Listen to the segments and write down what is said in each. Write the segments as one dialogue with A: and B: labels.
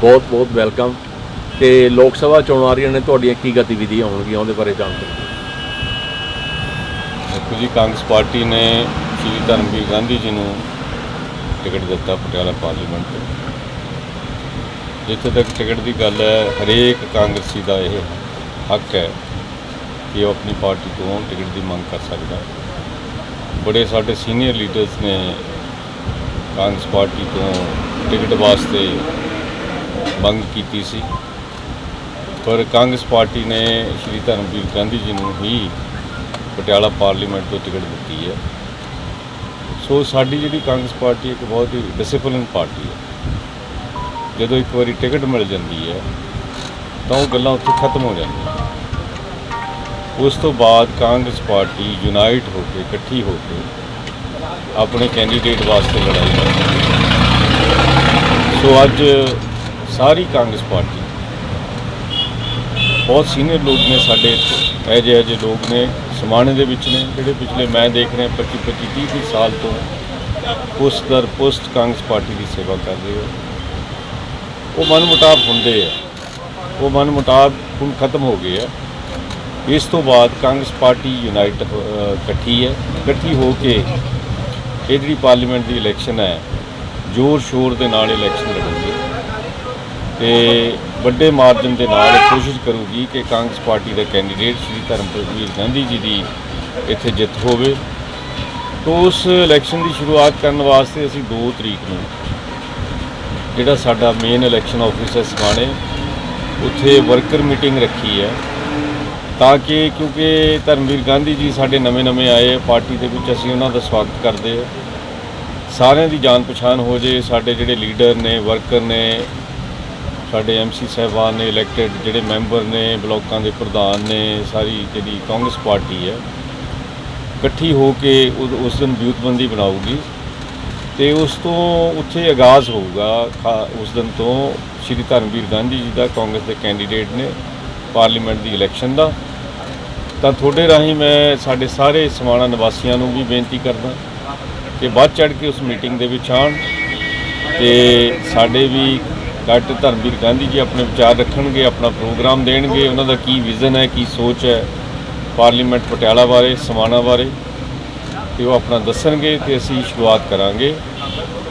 A: ਬਹੁਤ ਬਹੁਤ ਵੈਲਕਮ। ਤੇ ਲੋਕ ਸਭਾ ਚੋਣਾਂ ਆ ਰਹੀਆਂ ਨੇ, ਤੁਹਾਡੀਆਂ ਕੀ ਗਤੀਵਿਧੀਆਂ ਹੋਣਗੀਆਂ ਉਹਦੇ ਬਾਰੇ ਜਾਣਕਾਰੀ
B: ਦੇਖੋ ਜੀ, ਕਾਂਗਰਸ ਪਾਰਟੀ ਨੇ ਸ਼੍ਰੀ ਧਰਮਵੀਰ ਗਾਂਧੀ ਜੀ ਨੂੰ ਟਿਕਟ ਦਿੱਤਾ ਪਟਿਆਲਾ ਪਾਰਲੀਮੈਂਟ ਤੋਂ। ਜਿੱਥੇ ਤੱਕ ਟਿਕਟ ਦੀ ਗੱਲ ਹੈ, ਹਰੇਕ ਕਾਂਗਰਸੀ ਦਾ ਇਹ ਹੱਕ ਹੈ ਕਿ ਉਹ ਆਪਣੀ ਪਾਰਟੀ ਤੋਂ ਟਿਕਟ ਦੀ ਮੰਗ ਕਰ ਸਕਦਾ ਬੜੇ ਸਾਡੇ ਸੀਨੀਅਰ ਲੀਡਰਸ ਨੇ ਕਾਂਗਰਸ ਪਾਰਟੀ ਤੋਂ ਟਿਕਟ ਵਾਸਤੇ ਮੰਗ ਕੀਤੀ ਸੀ। ਪਰ ਕਾਂਗਰਸ ਪਾਰਟੀ ਨੇ ਸ਼੍ਰੀ ਧਰਮਵੀਰ ਗਾਂਧੀ ਜੀ ਨੂੰ ਹੀ ਪਟਿਆਲਾ ਪਾਰਲੀਮੈਂਟ ਤੋਂ ਟਿਕਟ ਦਿੱਤੀ ਹੈ। ਸੋ ਸਾਡੀ ਜਿਹੜੀ ਕਾਂਗਰਸ ਪਾਰਟੀ ਇੱਕ ਬਹੁਤ ਹੀ ਡਿਸਪਲਿਨ ਪਾਰਟੀ ਹੈ। ਜਦੋਂ ਇੱਕ ਵਾਰੀ ਟਿਕਟ ਮਿਲ ਜਾਂਦੀ ਹੈ, ਤਾਂ ਉਹ ਗੱਲਾਂ ਉੱਥੇ ਖਤਮ ਹੋ ਜਾਂਦੀਆਂ ਉਸ ਤੋਂ ਬਾਅਦ ਕਾਂਗਰਸ ਪਾਰਟੀ ਯੂਨਾਈਟ ਹੋ ਕੇ, ਇਕੱਠੀ ਹੋ ਕੇ ਆਪਣੇ ਕੈਂਡੀਡੇਟ ਵਾਸਤੇ ਲੜਾਈ ਕਰਦੀ ਸੋ ਅੱਜ ਸਾਰੀ ਕਾਂਗਰਸ ਪਾਰਟੀ। ਬਹੁਤ ਸੀਨੀਅਰ ਲੋਕ ਨੇ ਸਾਡੇ ਇੱਥੇ, ਇਹੋ ਜਿਹੇ ਜਿਹੇ ਲੋਕ ਨੇ, ਸਮਾਣੇ ਦੇ ਵਿੱਚ ਨੇ, ਜਿਹੜੇ ਪਿਛਲੇ ਮੈਂ ਦੇਖ ਰਿਹਾ 25 25 30 30 ਸਾਲ ਤੋਂ ਪੁਸਤ ਦਰ ਪੁਸਤ ਕਾਂਗਰਸ ਪਾਰਟੀ ਦੀ ਸੇਵਾ ਕਰ ਰਹੇ ਹੋ। ਉਹ ਮਨਮੁਟਾਵ ਹੁੰਦੇ ਆ। ਉਹ ਮਨਮੁਟਾਵ ਹੁਣ ਖਤਮ ਹੋ ਗਏ ਆ। ਇਸ ਤੋਂ ਬਾਅਦ ਕਾਂਗਰਸ ਪਾਰਟੀ ਯੂਨਾਈਟ ਇਕੱਠੀ ਹੈ। ਇਕੱਠੀ ਹੋ ਕੇ ਇਹ ਜਿਹੜੀ ਪਾਰਲੀਮੈਂਟ ਦੀ ਇਲੈਕਸ਼ਨ ਹੈ ਜ਼ੋਰ ਸ਼ੋਰ ਦੇ ਨਾਲ ਇਲੈਕਸ਼ਨ ਲੜੂਗੀ ਤੇ ਵੱਡੇ ਮਾਰਜਨ ਦੇ ਨਾਲ ਕੋਸ਼ਿਸ਼ ਕਰੂਗੀ ਕਿ ਕਾਂਗਰਸ ਪਾਰਟੀ ਦਾ ਕੈਂਡੀਡੇਟ ਸ਼੍ਰੀ ਧਰਮਵੀਰ ਗਾਂਧੀ ਜੀ ਦੀ ਇੱਥੇ ਜਿੱਤ ਹੋਵੇ। ਤੋਂ ਉਸ ਇਲੈਕਸ਼ਨ ਦੀ ਸ਼ੁਰੂਆਤ ਕਰਨ ਵਾਸਤੇ ਅਸੀਂ 2 ਤਰੀਕ ਨੂੰ ਜਿਹੜਾ ਸਾਡਾ ਮੇਨ ਇਲੈਕਸ਼ਨ ਆਫਿਸ ਹੈ ਸਮਾਣੇ, ਉੱਥੇ ਵਰਕਰ ਮੀਟਿੰਗ ਰੱਖੀ ਹੈ। ਤਾਂ ਕਿ ਕਿਉਂਕਿ ਧਰਮਵੀਰ ਗਾਂਧੀ ਜੀ ਸਾਡੇ ਨਵੇਂ-ਨਵੇਂ ਆਏ, ਪਾਰਟੀ ਦੇ ਵਿੱਚ ਅਸੀਂ ਉਹਨਾਂ ਦਾ ਸਵਾਗਤ ਕਰਦੇ ਹਾਂ। ਸਾਰਿਆਂ ਦੀ ਜਾਣ ਪਛਾਣ ਹੋ ਜੇ, ਸਾਡੇ ਜਿਹੜੇ ਲੀਡਰ ਨੇ ਵਰਕਰ ਨੇ ਸਾਡੇ ਐਮਸੀ ਸਾਹਿਬਾਨ ਨੇ ਇਲੈਕਟਿਡ ਜਿਹੜੇ ਮੈਂਬਰ ਨੇ, ਬਲਾਕਾਂ ਦੇ ਪ੍ਰਧਾਨ ਨੇ, ਸਾਰੀ ਜਿਹੜੀ ਕਾਂਗਰਸ ਪਾਰਟੀ ਹੈ, ਇਕੱਠੀ ਹੋ ਕੇ ਉਹ- ਉਸ ਦਿਨ ਵਿਊਤਬੰਦੀ ਬਣਾਊਗੀ ਤੇ ਉਸ ਤੋਂ ਉੱਥੇ ਆਗਾਜ਼ ਹੋਊਗਾ, ਖਾ- ਉਸ ਦਿਨ ਤੋਂ ਸ਼੍ਰੀ ਧਰਮਵੀਰ ਗਾਂਧੀ ਜੀ ਦਾ ਕਾਂਗਰਸ ਦੇ ਕੈਂਡੀਡੇਟ ਨੇ ਪਾਰਲੀਮੈਂਟ ਦੀ ਇਲੈਕਸ਼ਨ ਦਾ। ਤਾਂ ਤੁਹਾਡੇ ਰਾਹੀਂ ਮੈਂ ਸਾਡੇ ਸਾਰੇ ਸਮਾਣਾ ਨਿਵਾਸੀਆਂ ਨੂੰ ਵੀ ਬੇਨਤੀ ਕਰਦਾ ਕਿ ਵੱਧ ਚੜ ਕੇ ਉਸ ਮੀਟਿੰਗ ਦੇ ਵਿੱਚ ਆਉਣ ਤੇ ਸਾਡੇ ਵੀ ਡਾਕਟਰ ਧਰਮਵੀਰ ਗਾਂਧੀ ਜੀ ਆਪਣੇ ਵਿਚਾਰ ਰੱਖਣਗੇ, ਆਪਣਾ ਪ੍ਰੋਗਰਾਮ ਦੇਣਗੇ, ਉਹਨਾਂ ਦਾ ਕੀ ਵਿਜ਼ਨ ਹੈ, ਕੀ ਸੋਚ ਹੈ ਪਾਰਲੀਮੈਂਟ ਪਟਿਆਲਾ ਬਾਰੇ, ਸਮਾਣਾ ਬਾਰੇ, ਤੇ ਉਹ ਆਪਣਾ ਦੱਸਣਗੇ ਤੇ ਅਸੀਂ ਸ਼ੁਰੂਆਤ ਕਰਾਂਗੇ।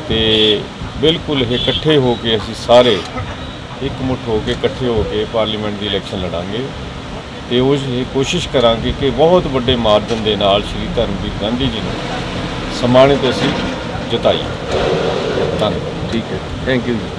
B: ਤੇ ਬਿਲਕੁਲ ਇਹ ਇਕੱਠੇ ਹੋ ਕੇ ਅਸੀਂ ਸਾਰੇ ਇੱਕ ਮੁੱਠ ਹੋ ਕੇ ਇਕੱਠੇ ਹੋ ਕੇ ਪਾਰਲੀਮੈਂਟ ਦੀ ਇਲੈਕਸ਼ਨ ਲੜਾਂਗੇ। ਤੇ ਉਹ ਇਹ ਕੋਸ਼ਿਸ਼ ਕਰਾਂਗੇ ਕਿ ਬਹੁਤ ਵੱਡੇ ਮਾਰਜਨ ਦੇ ਨਾਲ ਸ਼੍ਰੀ ਧਰਮਵੀਰ ਗਾਂਧੀ ਜੀ ਨੂੰ ਸਮਾਣੇ ਤੋਂ ਅਸੀਂ ਜਿਤਾਈਏ। ਧੰਨਵਾਦ।
A: ਠੀਕ ਹੈ। ਥੈਂਕ ਯੂ ਜੀ।